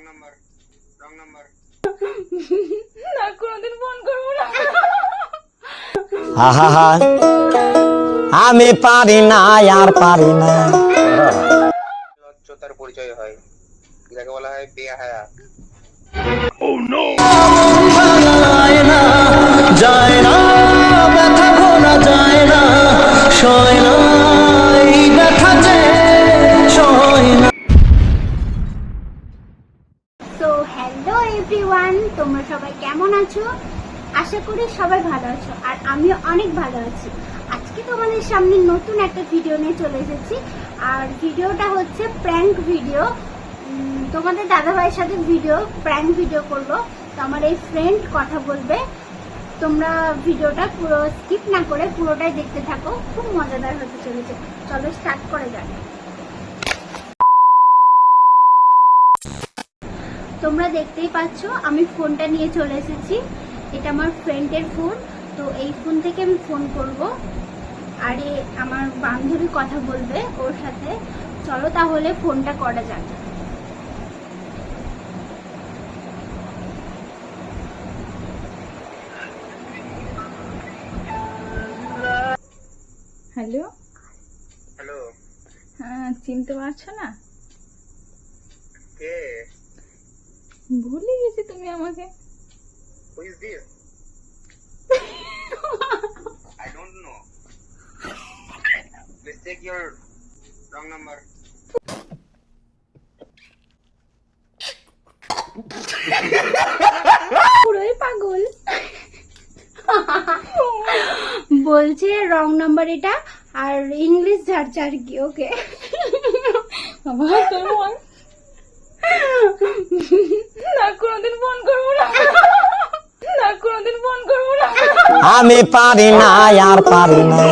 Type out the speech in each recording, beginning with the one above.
না কোনোদিন ফোন করব না। আহা আমি পারি না আর পারি না। উচ্চতার পরিচয় হয়। যাকে বলা হয় বেহায়া যায় না ব্যথা ভোলা যায় আশা করি সবাই ভালো আছো, আর আমিও অনেক ভালো আছি। আজকে তোমাদের সামনে নতুন একটা ভিডিও নিয়ে চলে এসেছি। আর ভিডিওটা হচ্ছে প্র্যাঙ্ক ভিডিও তোমাদের দাদাভাইয়ের সাথে ভিডিও প্র্যাঙ্ক ভিডিও করব। তো আমার এই ফ্রেন্ড কথা বলবে। তোমরা ভিডিওটা পুরো স্কিপ না করে পুরোটাই দেখতে থাকো। খুব মজাদার হতে চলেছে। চলো স্টার্ট করে যাক। তোমরা দেখতেই পাচ্ছ, আমি ফোনটা নিয়ে চলে এসেছি। এটা আমার ফ্রেন্ডের ফোন তো এই ফোন থেকে আমি ফোন করব। আরে আমার বান্ধবী কথা বলবে ওর সাথে। চলো তাহলে ফোনটা করা যাক। হ্যালো হ্যালো হ্যাঁ চিনতে পারছ না? কে? ভুলে গেছি তুমি আমাকে। Who is this I don't know please check your wrong number পুরোই পাগল। বলছে রং নাম্বার এটা আর ইংলিশ ঝাড়ছে আর কি ওকে না কোনোদিন ফোন করব না। না কোনোদিন ফোন করব না। আমি পারি না আর পারি না।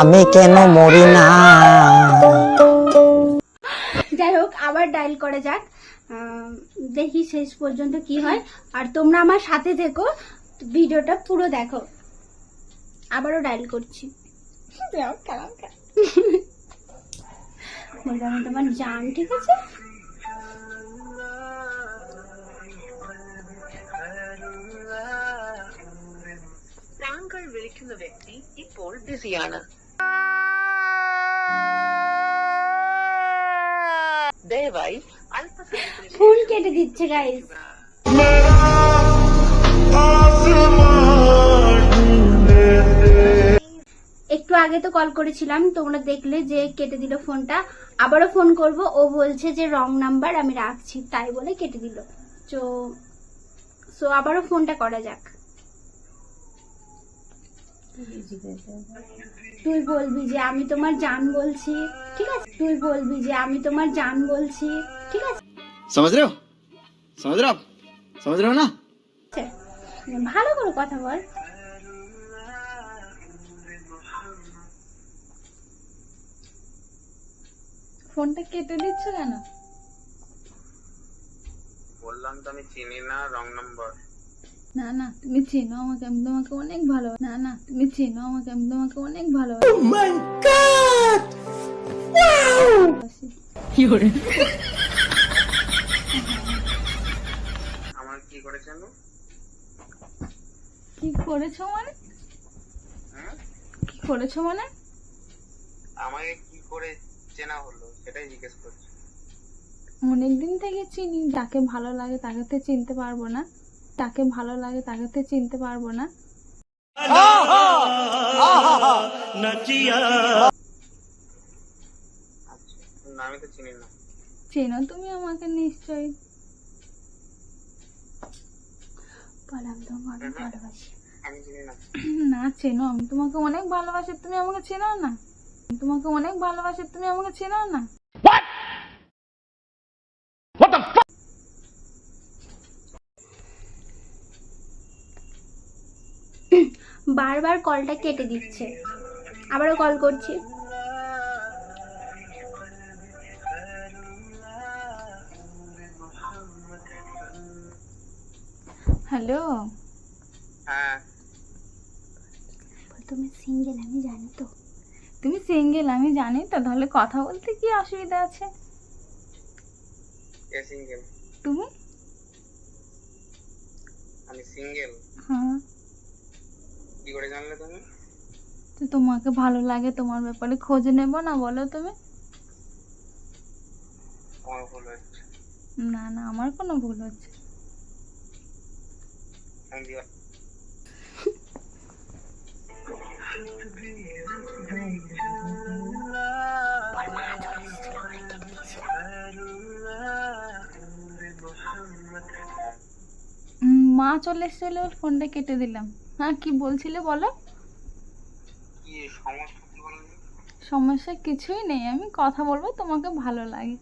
আমি কেন মরি না? যাই হোক আবার ডায়াল করে যাক। দেখি শেষ পর্যন্ত কি হয়। আর তোমরা আমার সাথে থেকো ভিডিওটা পুরো দেখো। আবারও ডায়াল করছি। তোমার জান ঠিক আছে? താങ്കൾ വിളിക്കുന്ന വ്യക്തി ഇപ്പോൾ ബിസിയാണ് ദയവായി അല്പസമയത്തിന് ফোন কেটে দিচ্ছে গাইস একটু আগে তো কল করেছিলাম তোমরা দেখলে যে কেটে দিল ফোনটা আবারও ফোন করব ও বলছে যে রং নাম্বার আমি রাখছি তাই বলে কেটে দিল তো সো আবারও ফোনটা করা যাক তুই বলবি যে আমি তোমার জান বলছি ঠিক আছে? তুই বলবি যে আমি তোমার জান বলছি ঠিক আছে? সমাজ রে সমাজ রে সমাজ রে না আচ্ছা, ভালো করে কথা বল। ফোনটা কেটে দিচ্ছ কেন? বললাম তো আমি চিনি না রং নম্বর। না না তুমি চেনো আমাকে আমি তোমাকে অনেক ভালো না না তুমি চেনো আমাকে আমি তোমাকে অনেক ভালো আমার কি করেছ মানে? হ্যাঁ? কি করেছ মানে? আমাকে কি করে চেনা হলো সেটাই জিজ্ঞেস করছি। অনেকদিন থেকে চিনি যাকে ভালো লাগে তাকে তো চিনতে পারব না। যাকে ভালো লাগে তাকে তো চিনতে পারব না। চিনি তুমি আমাকে নিশ্চয়ই। বল তোমাকে ভালোবাসি। না। না চেনো আমি তোমাকে অনেক ভালোবাসি তুমি আমাকে চেনো না। তোমাকে অনেক ভালোবাসি তুমি আমাকে চেনো না। বারবার কলটা কেটে দিচ্ছে। আবারও কল করছি। হ্যালো? হ্যাঁ। তুমি সিঙ্গেল আমি জানি তো। তুমি সিঙ্গেল আমি জানি তো তাহলে কথা বলতে কি অসুবিধা আছে? কে সিঙ্গেল তুমি? আমি সিঙ্গেল হ্যাঁ। কি করে জানলে তুমি? তো তোমাকে ভালো লাগে তোমার ব্যাপারে খোঁজ নেব না বলো তুমি। আমার ভুল হচ্ছে। না না আমার কোনো ভুল হচ্ছে। মা চলে এসেছিল ফোনটা কেটে দিলাম। হ্যাঁ কি বলছিলে বলো? সমস্যা কিছুই নেই আমি কথা বলব তোমাকে ভালো লাগে।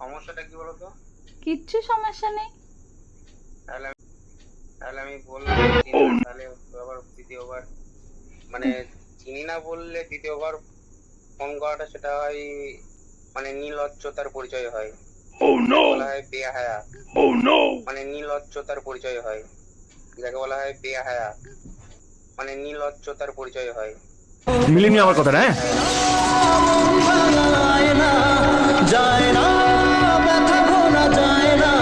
সমস্যাটা কি বলতো কিচ্ছু সমস্যা নেই। তাহলে আমি- বললাম তাহলে আবার দ্বিতীয়বার মানে চিনি না বললে দ্বিতীয়বার ফোন করাটা সেটা হয় মানে নির্লজ্জতার পরিচয় হয়। বলা হয় বেহায়া। মানে নির্লজ্জতার পরিচয় হয়। যাকে বলা হয় বেহায়া মানে নিলজ্জতার পরিচয় হয়। মিলিনি আমার কথাটা হ্যাঁ? যায় না যায় না ব্যথা ভোলা যায় না।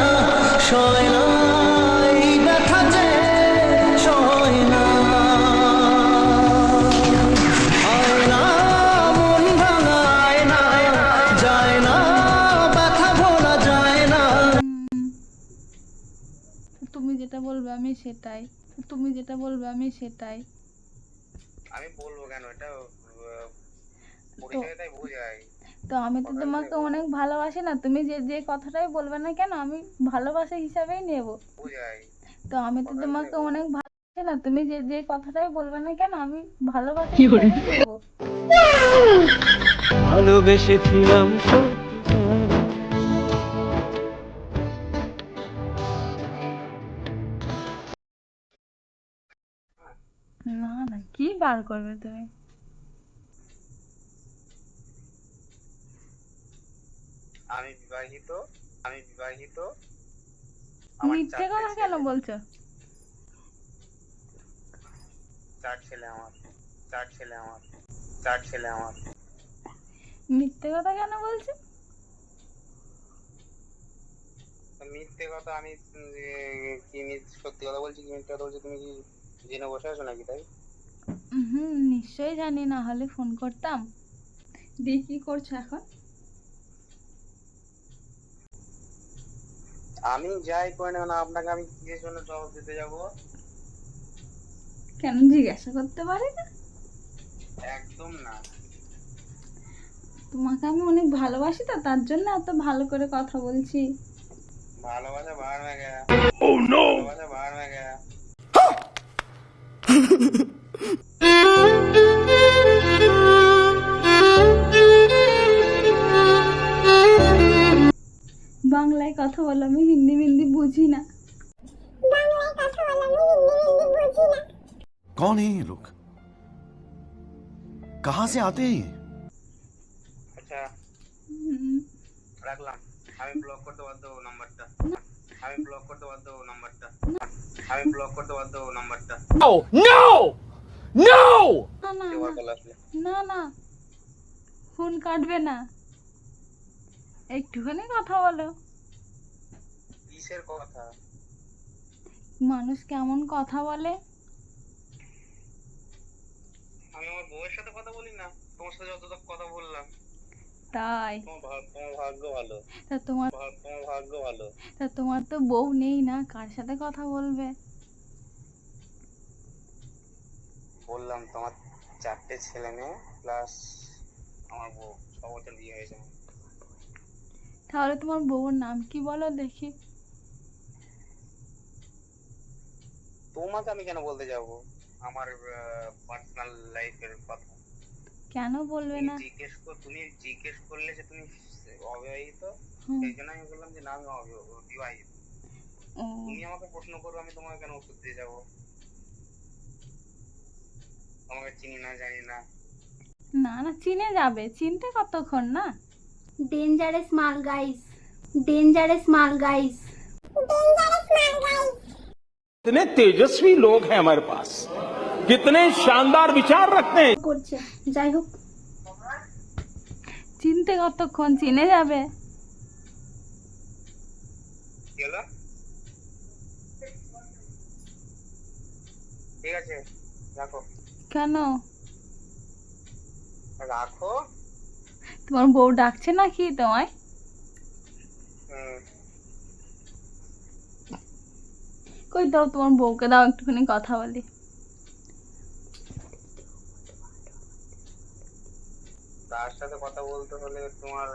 সেটাই। তুমি যেটা বলবে আমি সেটাই। আমি বলব কেন? এটা পরিচয়টাই বোঝায়। তো আমি তো তোমাকে অনেক ভালোবাসি না। তুমি যে যে কথাটাই বলবে না কেন আমি ভালোবাসা হিসাবেই নেব। তো আমি তো তোমাকে অনেক ভালোবাসি না। তুমি যে যে কথাটাই বলবে না কেন আমি ভালোবাসা হিসাবেই নেব। ভালোবেসেছিলাম না না কি বার করবে তুমি? আমি বিবাহিত আমি বিবাহিত। মিথ্যে কথা কেন ছেলে। বলছো? চার ছেলে আমার চার ছেলে আমার চার ছেলে আমার। মিথ্যে কথা কেন বলছো? মিথ্যে কথা আমি কি সত্যি কথা বলছি কি মিথ্যে কথা বলছি তুমি কি জেনে বসে আছো নাকি তাই? হুম নিশ্চয়ই জানি না হলে ফোন করতাম। দিয়ে কি করছ এখন? আমি যাই করে নেব না আপনাকে আমি কিসের জন্য জবাব দিতে যাব? কেন জিজ্ঞাসা করতে পারি না? একদম না। তোমাকে আমি অনেক ভালোবাসি তো তার জন্য এত ভালো করে কথা বলছি। ভালোবাসা বাহার হয়ে গেয়া ভালোবাসা বাহার হয়ে গেয়া বাংলায় কথা বলো আমি হিন্দি মিন্দি বুঝি না कौन है ये लोग कहाँ से आते हैं ये? আচ্ছা হুম, রাখলাম আমি ব্লক করতে বাধ্য হবো নাম্বারটা আমি ব্লক করতে বাধ্য হবো নাম্বারটা আমি ব্লক করতে বাধ্য নাম্বারটা না না এবার না, না না। ফোন কাটবে না। একটুখানি কথা বলো। কিসের কথা? মানুষ কেমন কথা বলে? আমি আমার বউয়ের সাথে কথা বলি না। তোমার সাথে যত কথা বললাম। তাই। ভাগ্য ভালো। তা তোমার ভাগ- ভাগ্য ভালো। তা তোমার তো বউ নেই না কার সাথে কথা বলবে? বললাম তোমার চারটে ছেলে মেয়ে প্লাস আমার বউ। ছ বছর বিয়ে হয়েছে তাহলে তোমার বউর নাম কি বলো দেখি। তোমাকে আমি কেন বলতে যাব? আমার পার্সোনাল লাইফের কথা কেন বলবে তুমি না জিজ্ঞেস কর তুমি জিজ্ঞেস করলে যে তুমি অবিবাহিত হুম, সেই জন্য আমি বললাম যে না আমি অবি- বিবাহিত ও, তুমি আমাকে প্রশ্ন করো আমি তোমাকে কেন উত্তর দিয়ে যাবো তোমাকে চিনি না জানি না না না চিনে যাবে চিনতে কতক্ষণ না ডেঞ্জারাস মাল গাইস ডেঞ্জারাস মাল গাইস कितने तेजस्वी लोग हैं हमारे पास कितने शानदार विचार रखते हैं করছে যাই হোক চিনতে কতক্ষণ চিনে যাবে কি হলো ঠিক আছে রাখো কেন রাখো তোমার বউ ডাকছে নাকি তোমায় হুম কই দাও তোমার বউকে দাও একটুখানি কথা বলি কথা বলতে হলে তোমার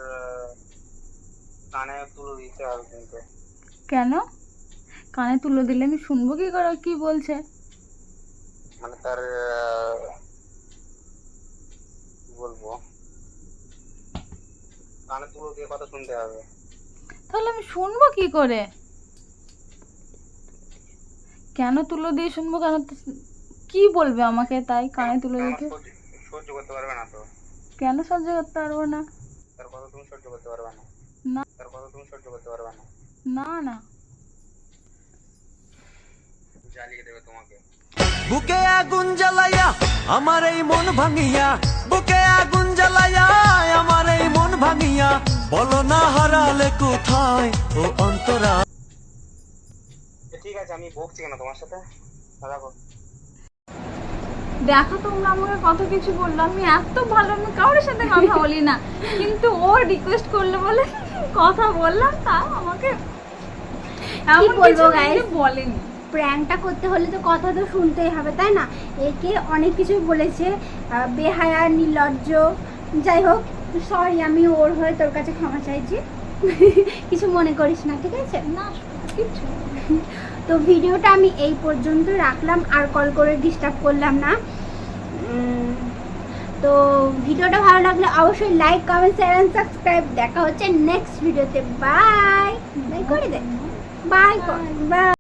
কানে তুলো দিতে হবে কিন্তু। কেন? কানে তুলো দিলে আমি শুনব কি করে? কি বলছে? মানে তার বলব? কানে তুলো দিয়ে কথা শুনতে হবে। তাহলে আমি শুনব কি করে? কেন তুলো দিয়ে শুনব? কেন কি বলবে আমাকে তাই কানে তুলে দিতে সহ্য করতে পারবে না তো। কেন সহ্য করতে পারব না? তার কথা তুমি সহ্য করতে পারবে না। না। তার কথা তুমি সহ্য করতে পারবে না। না না। জ্বালিয়ে দেবে তোমাকে। বুকে আগুন জ্বালাইয়া আমার এই মন ভাঙিয়া। বুকে আগুন জ্বালাইয়া আমার এই মন ভাঙিয়া। বলো না হারালে কোথায়? ও অন্তরা ঠিক আছে আমি বকছি কেন তোমার সাথে? রাখো দেখো তোমরা আমাকে কত কিছু বলল। আমি এত ভালো আমি কারোর সাথে কথা বলি না। কিন্তু ও রিকোয়েস্ট করল বলে কথা বললাম তা আমাকে এমন বলব? নিজে বলেনি। প্র্যাঙ্কটা করতে হলে তো কথা তো শুনতেই হবে তাই না? একে অনেক কিছুই বলেছে বেহায়া নির্লজ্জ যাই হোক সরি আমি ওর হয়ে তোর কাছে ক্ষমা চাইছি। কিছু মনে করিস না ঠিক আছে? না কিছু তো ভিডিওটা আমি এই পর্যন্ত রাখলাম আর কল করে ডিস্টার্ব করলাম না। তো ভিডিওটা ভালো লাগলে অবশ্যই like comment share and subscribe দেখা হচ্ছে নেক্সট ভিডিওতে বাই বাই করে দে। Bye bye